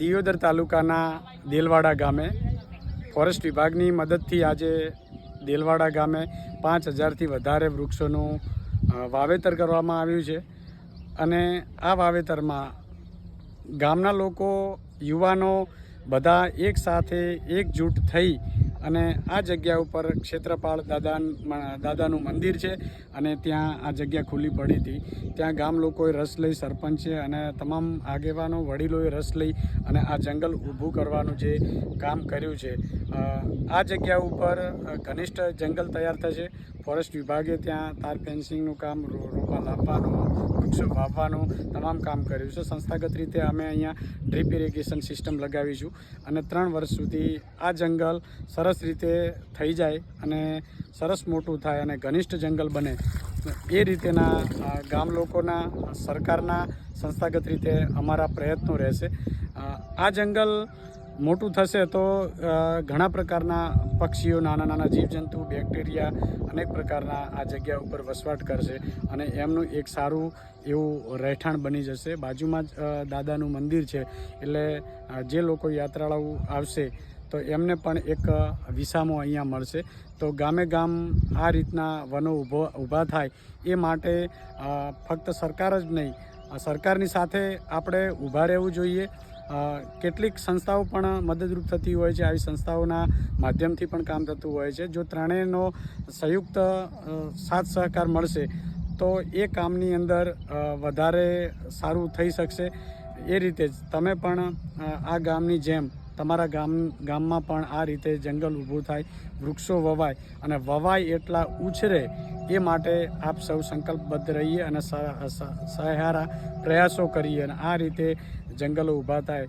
દિયોદર તાલુકાના દેલવાડા ગામે ફોરેસ્ટ વિભાગની મદદથી આજે દેલવાડા ગામે પાંચ હજારથી વધારે વૃક્ષોનું વાવેતર કરવામાં આવ્યું છે. અને આ વાવેતરમાં ગામના લોકો, યુવાનો બધા એક સાથે એકજૂટ થઈ અને આ જગ્યા ઉપર ક્ષેત્રપાળ દાદા દાદાનું મંદિર છે અને ત્યાં આ જગ્યા ખુલ્લી પડી હતી. ત્યાં ગામ લોકોએ રસ લઈ સરપંચે અને તમામ આગેવાનો, વડીલોએ રસ લઈ અને આ જંગલ ઊભું કરવાનું જે કામ કર્યું છે. આ જગ્યા ઉપર ઘનિષ્ઠ જંગલ તૈયાર થશે. ફોરેસ્ટ વિભાગે ત્યાં તાર ફેન્સિંગનું કામ રોપા લાવવાનું, વૃક્ષો વાવવાનું, તમામ કામ કર્યું છે. સંસ્થાગત રીતે અમે અહીંયા ડ્રીપ ઇરિગેશન સિસ્ટમ લગાવીશું અને ત્રણ વર્ષ સુધી આ જંગલ સરસ રીતે થઈ જાય અને સરસ મોટું થાય અને ઘનિષ્ઠ જંગલ બને. એ રીતેના ગામ લોકોના, સરકારના સંસ્થાગત રીતે અમારા પ્રયત્નો રહેશે. આ જંગલ મોટું થશે તો ઘણા પ્રકારના પક્ષીઓ, નાના નાના જીવજંતુ, બેક્ટેરિયા અનેક પ્રકારના આ જગ્યા ઉપર વસવાટ કરશે અને એમનું એક સારું એવું રહેઠાણ બની જશે. બાજુમાં જ દાદાનું મંદિર છે એટલે જે લોકો યાત્રાળાઓ આવશે તો એમને પણ એક વિસામો અહીંયા મળશે. તો ગામે ગામ આ રીતના વનો ઊભો ઊભા થાય એ માટે ફક્ત સરકાર જ નહીં સરકારની સાથે આપણે ઊભા રહેવું જોઈએ. કેટલીક સંસ્થાઓ પણ મદદરૂપ થતી હોય છે, આવી સંસ્થાઓના માધ્યમથી પણ કામ થતું હોય છે. જો ત્રણેયનો સંયુક્ત સાથ સહકાર મળશે, તો એ કામની અંદર વધારે સારું થઈ શકશે. એ રીતે જ તમે પણ આ ગામની જેમ તમારા ગામ, ગામમાં પણ આ રીતે જંગલ ઊભું થાય, વૃક્ષો વવાય અને વવાય એટલા ઉછરે એ માટે આપ સૌ સંકલ્પબદ્ધ રહીએ અને સહારા પ્રયાસો કરીએ અને આ રીતે જંગલો ઊભા થાય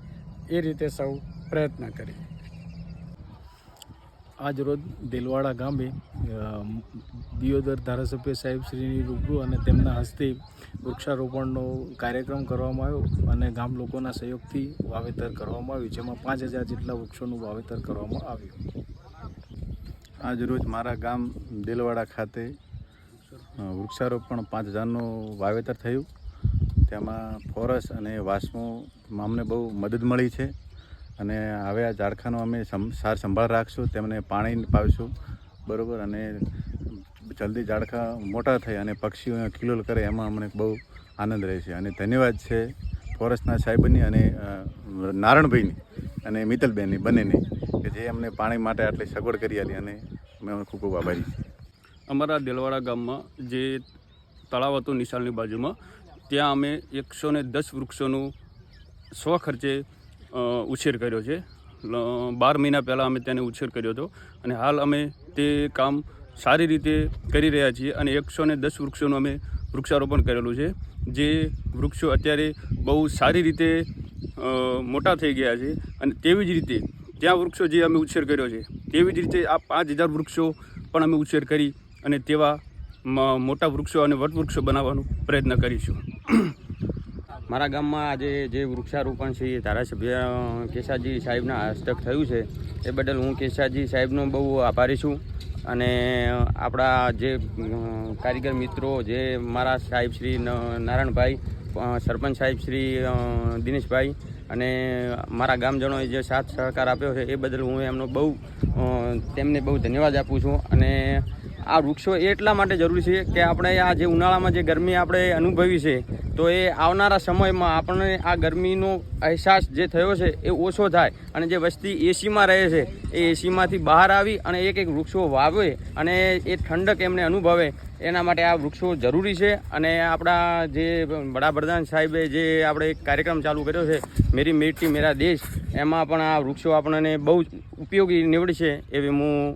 એ રીતે સૌ પ્રયત્ન કરીએ. આજ રોજ દેલવાડા ગામે દિયોદર ધારાસભ્ય સાહેબ શ્રીની રૂબરૂ અને તેમના હસ્તે વૃક્ષારોપણનો કાર્યક્રમ કરવામાં આવ્યો અને ગામ લોકોના સહયોગથી વાવેતર કરવામાં આવ્યું જેમાં પાંચ હજાર જેટલા વૃક્ષોનું વાવેતર કરવામાં આવ્યું. આજ રોજ મારા ગામ દેલવાડા ખાતે વૃક્ષારોપણ પાંચ હજારનું વાવેતર થયું. તેમાં ફોરસ અને વાસ્મોમાં અમને બહુ મદદ મળી છે. અને હવે આ ઝાડખાનો અમે સાર સંભાળ રાખશું, તેમને પાણી પાવીશું, બરાબર? અને જલ્દી ઝાડખા મોટા થાય અને પક્ષીઓ ખીલોલ કરે એમાં અમને બહુ આનંદ રહે છે અને ધન્યવાદ છે ફોરેસ્ટના સાહેબની અને નારણભાઈની અને મિત્તલબેનની બંનેની કે જે અમને પાણી માટે આટલી સગવડ કરી હતી અને અમે ખૂબ ખૂબ આભારી છીએ. અમારા દેલવાડા ગામમાં જે તળાવ હતું નિશાળની બાજુમાં ત્યાં અમે એકસો ને દસ વૃક્ષોનું સ્વ ખર્ચે ઉછેર કર્યો છે. બાર મહિના પહેલાં અમે તેને ઉછેર કર્યો હતો અને હાલ અમે તે કામ સારી રીતે કરી રહ્યા છીએ અને એકસો ને દસ વૃક્ષોનું અમે વૃક્ષારોપણ કરેલું છે. જે વૃક્ષો અત્યારે બહુ સારી રીતે મોટા થઈ ગયા છે અને તેવી જ રીતે ત્યાં વૃક્ષો જે અમે ઉછેર કર્યો છે, તેવી જ રીતે આ પાંચ હજાર વૃક્ષો પણ અમે ઉછેર કરી અને તેવા મોટા વૃક્ષો અને વટવૃક્ષો બનાવવાનો પ્રયત્ન કરીશું. મારા ગામમાં આજે જે વૃક્ષારોપણ છે એ ધારાસભ્ય કેશાજી સાહેબના હસ્તક થયું છે, એ બદલ હું કેશાજી સાહેબનો બહુ આભારી છું અને આપણા જે કારીગર મિત્રો જે મારા સાહેબ શ્રી નારાયણભાઈ સરપંચ સાહેબ શ્રી દિનેશભાઈ અને મારા ગામજનોએ જે સાથ સહકાર આપ્યો છે એ બદલ હું એમનો બહુ તેમને બહુ ધન્યવાદ આપું છું અને આ વૃક્ષો એટલા માટે જરૂરી છે કે આપણે આ જે ઉનાળામાં જે ગરમી આપણે અનુભવી છે, તો એ આવનારા સમયમાં આપણને આ ગરમીનો અહેસાસ જે થયો છે એ ઓછો થાય અને જે વસ્તી એસીમાં રહે છે, એ એસીમાંથી બહાર આવી અને એક એક વૃક્ષો વાવે અને એ ઠંડક એમને અનુભવે, એના માટે આ વૃક્ષો જરૂરી છે. અને આપણા જે વડાપ્રધાન સાહેબે જે આપણે એક કાર્યક્રમ ચાલુ કર્યો છે, મેરી મિટ્ટી, મેરા દેશ એમાં પણ આ વૃક્ષો આપણને બહુ ઉપયોગી નીવડશે એવી હું